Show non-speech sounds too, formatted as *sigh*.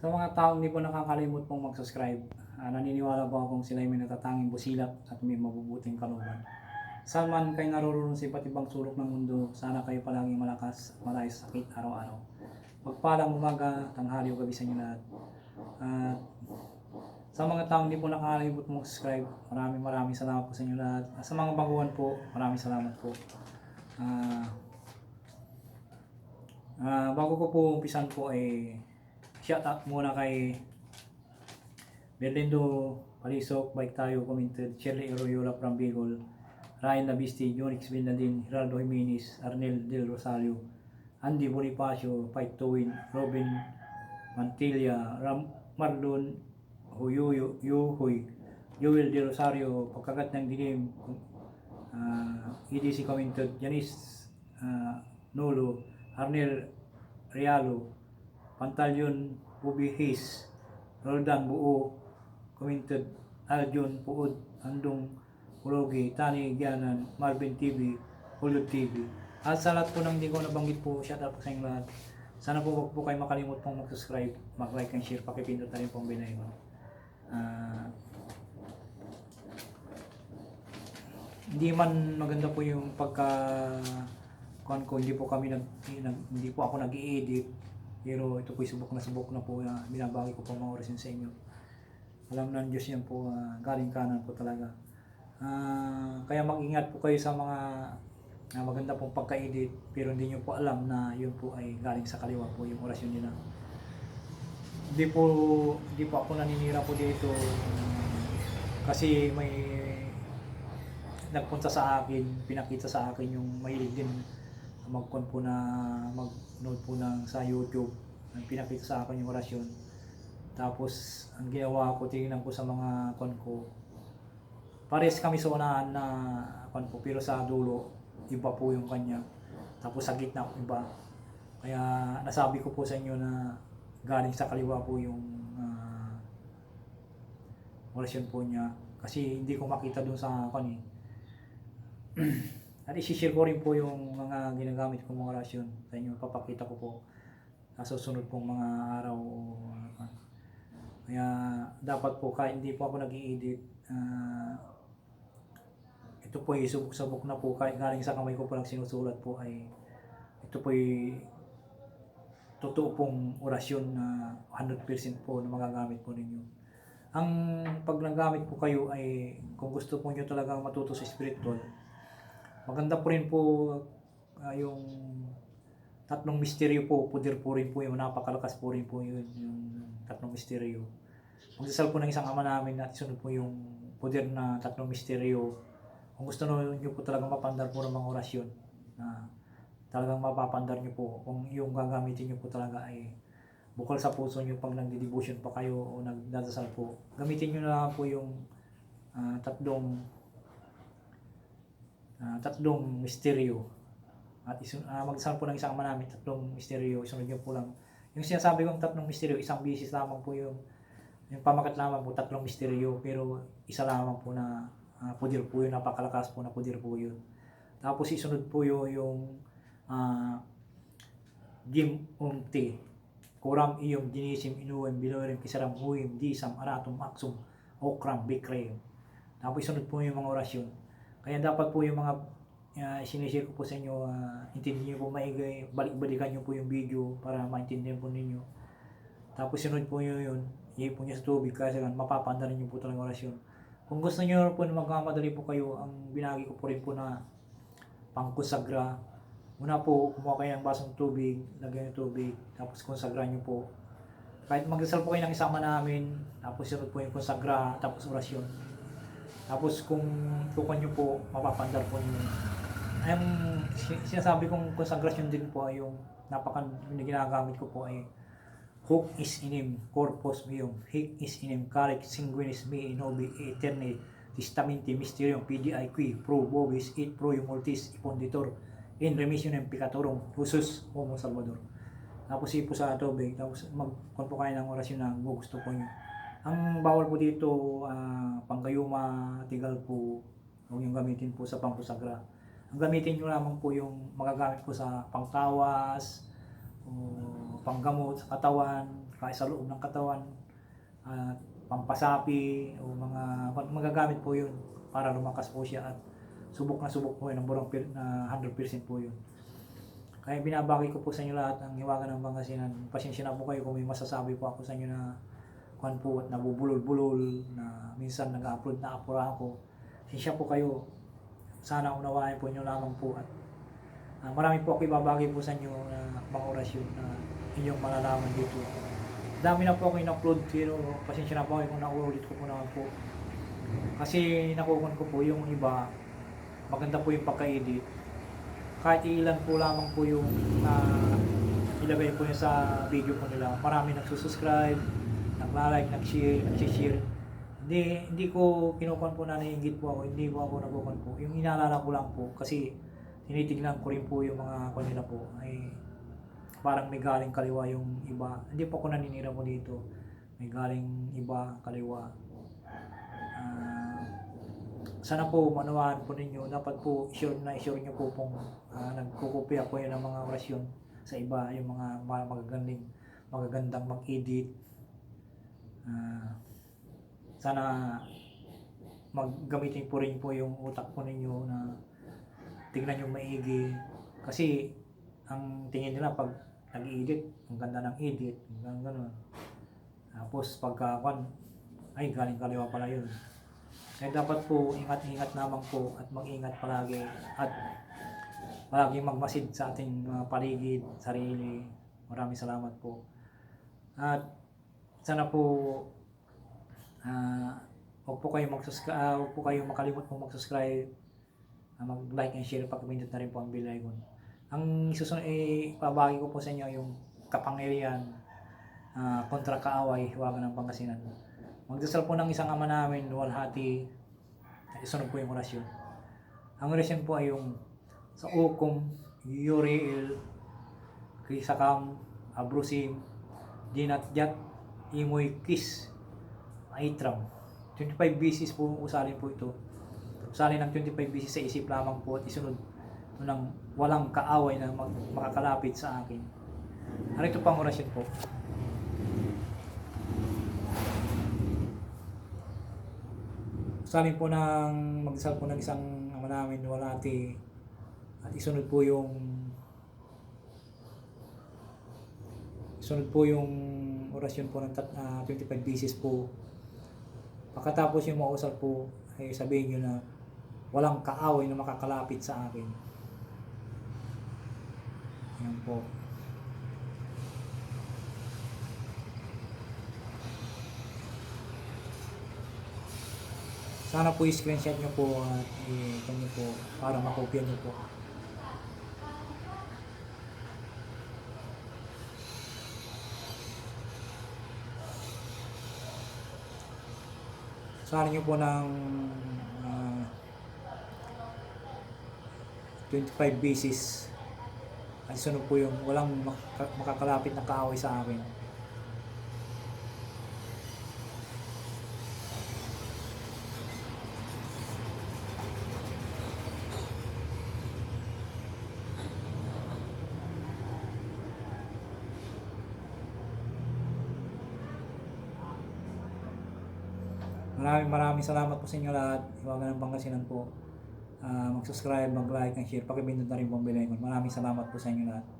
Sa mga taong hindi po nakakalimot pong mag-subscribe, ah, naniniwala po akong sila may natatanging busilak at may mabubuting kalooban. Saan man kayo naroroon sa iba't ibang sulok ng mundo, sana kayo palaging malakas at malayo sa sakit araw-araw. Magpalang umaga, tanghali o gabi sa inyo lahat. At sa mga taong hindi po nakakalimot mag-subscribe, maraming maraming salamat po sa inyo lahat. At sa mga baguhan po, maraming salamat po. Ah, ah, bago ko po umpisan po ay shout out muna kay Berlindo Palisok, Bike Tayo, Commented, Shirley Arroyola from Bicol, Ryan Labisti, Jonix Bindadin, Geraldo Jimenez, Arnel Del Rosario, Andy Bonifacio, Fight to Win, Robin Mantilla, Ram Marlon Huyuyo, Joel Del Rosario, Pagkagat ng Dilim, uh, EDC Commented, Janice uh, Nolo, Arnel Rialo, Pantalyon Bubihis, Roldan Buo, Commented, Aljon Puod, Andong Ulogi, Tani Gianan, Marvin TV, Hulog TV. At sa lahat po ng hindi ko nabanggit po, shout out sa inyo lahat. Sana po wag po kayo makalimut pong mag-subscribe, mag-like and share, pakipindot na rin pong binay mo. Ah, hindi man maganda po yung pagka kuan ko hindi po kami nag, nag hindi po ako nag-i-edit pero ito po subok na subok na po na binabagi ko po mga oras sa inyo. Alam ng Diyos yan po ah, galing kanan po talaga. Ah, kaya mag-ingat po kayo sa mga na maganda pong pagka-edit pero hindi nyo po alam na yun po ay galing sa kaliwa po yung orasyon nila. Hindi po hindi po ako naninira po dito kasi may nagpunta sa akin, pinakita sa akin yung mahilig din magkon po na mag-note po ng sa YouTube. Ang pinakita sa akin yung orasyon. Tapos ang ginawa ko, tingnan ko sa mga kon ko. Pares kami sa unahan na kon po, pero sa dulo, iba po yung kanya. Tapos sa gitna, iba. Kaya nasabi ko po sa inyo na galing sa kaliwa po yung ah, orasyon po niya. Kasi hindi ko makita dun sa kon eh. *clears throat* At isi-share ko rin po yung mga ginagamit kong mga orasyon sa inyo. Papakita ko po sa susunod pong mga araw. Kaya dapat po kahit hindi po ako nag edit ah, ito po ay subok-subok na po kahit galing sa kamay ko po lang sinusulat po ay ito po ay totoo pong orasyon na 100% po na magagamit po ninyo. Ang pag nagamit po kayo ay kung gusto po nyo talagang matuto sa spiritual, maganda po rin po ah, yung tatlong misteryo po, puder po rin po yung napakalakas po rin po yun, yung tatlong misteryo. Magdasal po ng isang ama namin at isunod po yung puder na tatlong misteryo. Kung gusto nyo po talagang mapandar po ng mga orasyon na talagang mapapandar nyo po kung yung gagamitin nyo po talaga ay bukal sa puso nyo pag nagdi-devotion pa kayo o nagdadasal po. Gamitin nyo na po yung ah, tatlong ah, tatlong misteryo. At isun ah, magdasal po ng isang ama namin, tatlong misteryo, isunod nyo po lang. Yung sinasabi kong tatlong misteryo, isang bisis lamang po yung yung pamakat lamang po, tatlong misteryo, pero isa lamang po na ah, pudir po yun, napakalakas po na pudir po yun. Tapos isunod po yung, yung ah, Jim Umti, Kuram iyong ginisim inuwem bilorim kisaram huim disam aratum aksum okram bikrem. Tapos isunod po yung mga orasyon. Kaya dapat po yung mga uh, sinishare ko po sa inyo, uh, intindihin niyo po maigay, balik-balikan niyo po yung video para maintindihan po ninyo. Tapos sunod po yun yun, iipon niyo sa tubig kasi kan mapapandarin niyo po talagang orasyon. Kung gusto niyo po na magmamadali po kayo, ang binagi ko po rin po na pangkusagra. Una po, kumuha kayo ng basong tubig, lagyan ng tubig, tapos konsagra niyo po. Kahit magdasal po kayo ng isama namin, tapos sunod po yung konsagra, tapos orasyon. Tapos kung tukan nyo po, mapapandar po niyo. Ang si- sinasabi kong konsagrasyon din po ay yung napaka yung ginagamit ko po ay Hoc is inem corpus meum, hic is inem caric sanguinis me nobi eterni testamenti mysterium PDI qui pro vobis et pro multis iponditor in remissionem peccatorum husus homo salvador. Tapos ipo sa tubig, tapos po kayo ng orasyon na gusto po nyo. Ang bawal po dito, ah, panggayuma, tigal po, huwag yung gamitin po sa pangkusagra. Ang gamitin nyo lamang po yung magagamit po sa pangtawas, o panggamot sa katawan, kahit sa loob ng katawan, at pampasapi o mga magagamit po yun para lumakas po siya at subok na subok po yun ng burong pir- na 100% po yun. Kaya binabagi ko po sa inyo lahat ng hiwaga ng Pangasinan. Pasensya na po kayo kung may masasabi po ako sa inyo na kuhan po at nabubulol-bulol na minsan nag-upload na apura ako. Pasensya po kayo. Sana unawain po inyo lamang po at ah, marami po ako ibabagi po sa inyo na mga orasyon na inyong malalaman dito. Dami na po ako in-upload pero pasensya na po kayo kung nauulit ko po naman po. Kasi nakukuhan ko po yung iba, maganda po yung pagka-edit. Kahit ilan po lamang po yung ah, ilagay po niya sa video po nila. Marami nagsusubscribe, nagla-like, nag-share, nag-share. Hindi, hindi ko kinukuhan po na naiingit po ako, hindi po ako nakukuhan po. Yung inaalala ko lang po kasi tinitignan ko rin po yung mga kanila po ay parang may galing kaliwa yung iba. Hindi po ako naninira po dito. May galing iba, kaliwa. Ah, sana po manawaan po ninyo. Dapat po sure na sure nyo po kung uh, nagkukopya po yun ng mga orasyon sa iba. Yung mga magagandang, magagandang mag-edit. Ah, sana maggamitin po rin po yung utak po ninyo na tingnan yung maigi. Kasi ang tingin nila pag nag-edit, ang ganda ng edit, hanggang ganun. Tapos pagka kan, ay galing kaliwa pala yun. Kaya dapat po ingat-ingat naman po at mag-ingat palagi at palagi magmasid sa ating mga paligid, sarili. Maraming salamat po. At sana po ah huwag po kayo mag-subscribe, ah, huwag po kayo makalimot po mag-subscribe, ah, mag-like and share, pag-pindot na rin po ang bell icon. Ang susunod, eh, pabagi ko po sa inyo yung kapangyarihan ah, kontra kaaway, hiwaga ng Pangasinan. Magdasal po ng isang ama namin, walhati, isunod po yung orasyon. Ang orasyon po ay yung sa Ukom, Yuriel, Krisakam, Abrusim, Dinatjat, Imoy Kis, Aitram. 25 bisis po usalin po ito. Usalin ng 25 bisis sa isip lamang po at isunod ng walang kaaway na mag- makakalapit sa akin. Ano ito pang orasyon po? Usalin po ng magdasal po ng isang ama namin walati at isunod po yung isunod po yung orasyon po ng ah, 25 bisis po Pagkatapos yung mausap po, ay sabihin nyo na walang kaaway na makakalapit sa akin. Yan po. Sana po i-screenshot nyo po at i-ito nyo po para makopya nyo po. Saan nyo po ng ah, 25 basis at sunod po yung walang maka- makakalapit na kaaway sa akin. Maraming maraming salamat po sa inyo lahat. Iwagan ng Pangasinan po. Ah, mag-subscribe, mag-like, and share. Pakipindot na rin po ang bell icon. Maraming salamat po sa inyo lahat.